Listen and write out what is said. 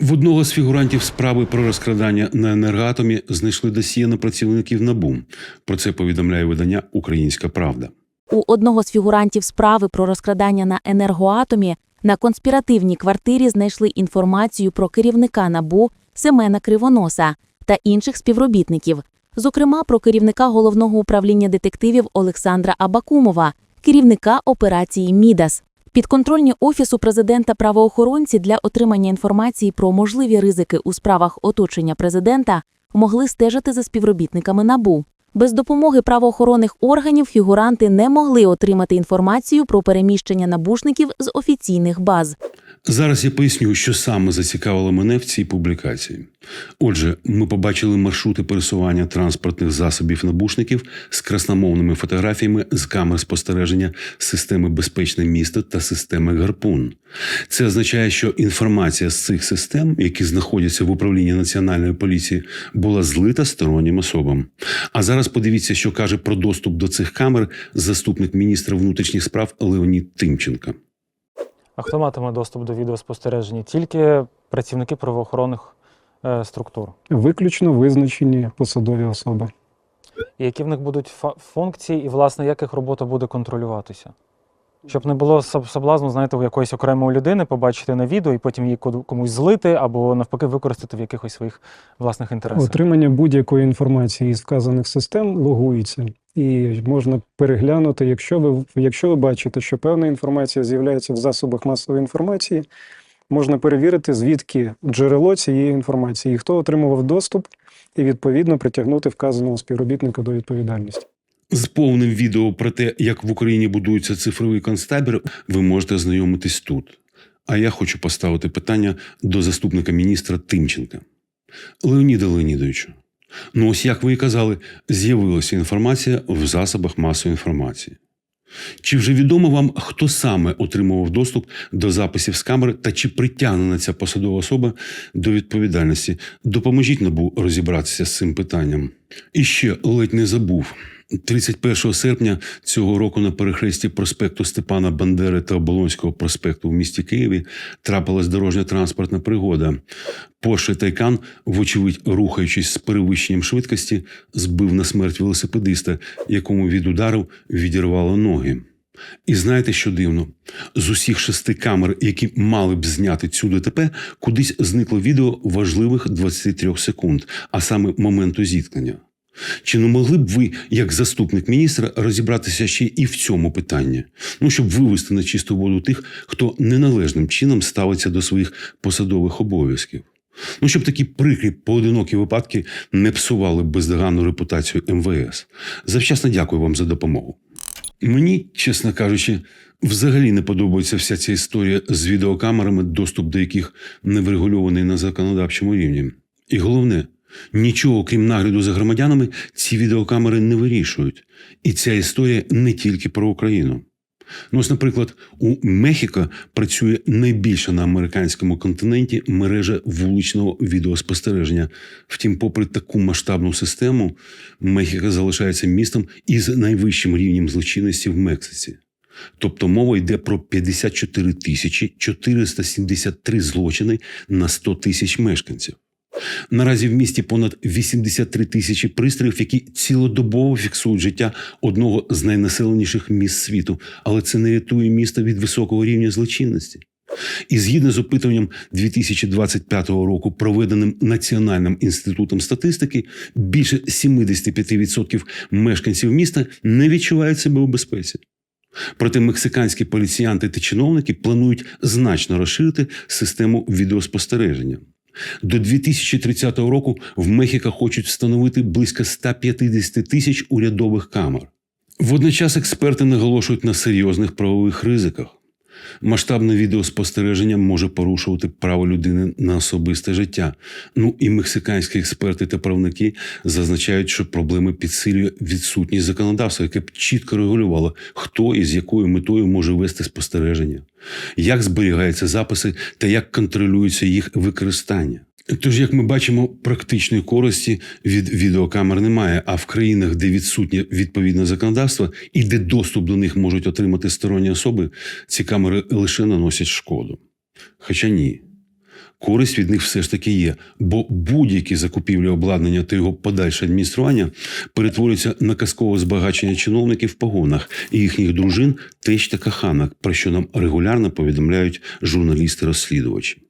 В одного з фігурантів справи про розкрадання на енергоатомі знайшли досьє на працівників НАБУ. Про це повідомляє видання Українська Правда. У одного з фігурантів справи про розкрадання на енергоатомі на конспіративній квартирі знайшли інформацію про керівника НАБУ Семена Кривоноса та інших співробітників, зокрема про керівника головного управління детективів Олександра Абакумова, керівника операції Мідас. Підконтрольні офісу президента правоохоронці для отримання інформації про можливі ризики у справах оточення президента могли стежити за співробітниками НАБУ. Без допомоги правоохоронних органів фігуранти не могли отримати інформацію про переміщення набушників з офіційних баз. Зараз я поясню, що саме зацікавило мене в цій публікації. Отже, ми побачили маршрути пересування транспортних засобів набушників з красномовними фотографіями з камер спостереження системи Безпечне місто та системи Гарпун. Це означає, що інформація з цих систем, які знаходяться в управлінні національної поліції, була злита стороннім особам. А зараз подивіться, що каже про доступ до цих камер заступник міністра внутрішніх справ Леонід Тимченко. А хто матиме доступ до відеоспостереження? Тільки працівники правоохоронних е, структур. Виключно визначені посадові особи. І які в них будуть функції, і, власне, як їх робота буде контролюватися? Щоб не було соблазну, знаєте, у якоїсь окремої людини побачити на відео і потім її комусь злити або навпаки використати в якихось своїх власних інтересах. Отримання будь-якої інформації із вказаних систем логується. І можна переглянути, якщо ви, якщо ви бачите, що певна інформація з'являється в засобах масової інформації, можна перевірити, звідки джерело цієї інформації, і хто отримував доступ, і відповідно притягнути вказаного співробітника до відповідальності. З повним відео про те, як в Україні будується цифровий концтабір, ви можете ознайомитись тут. А я хочу поставити питання до заступника міністра Тимченка. Леоніда Леонідовичу, ну ось як ви і казали, з'явилася інформація в засобах масової інформації. Чи вже відомо вам, хто саме отримував доступ до записів з камери та чи притягнена ця посадова особа до відповідальності? Допоможіть набу розібратися з цим питанням. І ще ледь не забув. 31 серпня цього року на перехресті проспекту Степана Бандери та Оболонського проспекту в місті Києві трапилась дорожня транспортна пригода. Порше Тайкан, вочевидь, рухаючись з перевищенням швидкості, збив на смерть велосипедиста, якому від удару відірвало ноги. І знаєте, що дивно? З усіх шести камер, які мали б зняти цю ДТП, кудись зникло відео важливих 23 секунд, а саме моменту зіткнення. Чи не могли б ви, як заступник міністра, розібратися ще і в цьому питанні? Ну, щоб вивести на чисту воду тих, хто неналежним чином ставиться до своїх посадових обов'язків? Ну, щоб такі прикрі поодинокі випадки не псували бездоганну репутацію МВС. Завчасно дякую вам за допомогу. Мені, чесно кажучи, взагалі не подобається вся ця історія з відеокамерами, доступ до яких не врегульований на законодавчому рівні. І головне, нічого крім нагляду за громадянами, ці відеокамери не вирішують. І ця історія не тільки про Україну. Ну, ось, наприклад, у Мехіко працює найбільша на американському континенті мережа вуличного відеоспостереження. Втім, попри таку масштабну систему, Мехіко залишається містом із найвищим рівнем злочинності в Мексиці. Тобто мова йде про 54 тисячі 473 злочини на 100 тисяч мешканців. Наразі в місті понад 83 тисячі пристроїв, які цілодобово фіксують життя одного з найнаселеніших міст світу, але це не рятує місто від високого рівня злочинності. І згідно з опитуванням 2025 року, проведеним Національним інститутом статистики, більше 75% мешканців міста не відчувають себе у безпеці. Проте мексиканські поліціянти та чиновники планують значно розширити систему відеоспостереження. До 2030 року в Мехіка хочуть встановити близько 150 тисяч урядових камер. Водночас експерти наголошують на серйозних правових ризиках. Масштабне відеоспостереження може порушувати право людини на особисте життя. Ну і мексиканські експерти та правники зазначають, що проблеми підсилює відсутність законодавства, яке б чітко регулювало, хто і з якою метою може вести спостереження, як зберігаються записи та як контролюється їх використання. Тож, як ми бачимо, практичної користі від відеокамер немає. А в країнах, де відсутнє відповідне законодавство і де доступ до них можуть отримати сторонні особи, ці камери лише наносять шкоду. Хоча ні. користь від них все ж таки є, бо будь-які закупівлі обладнання та його подальше адміністрування перетворюються на казкове збагачення чиновників в погонах і їхніх дружин, теч та каханок, про що нам регулярно повідомляють журналісти-розслідувачі.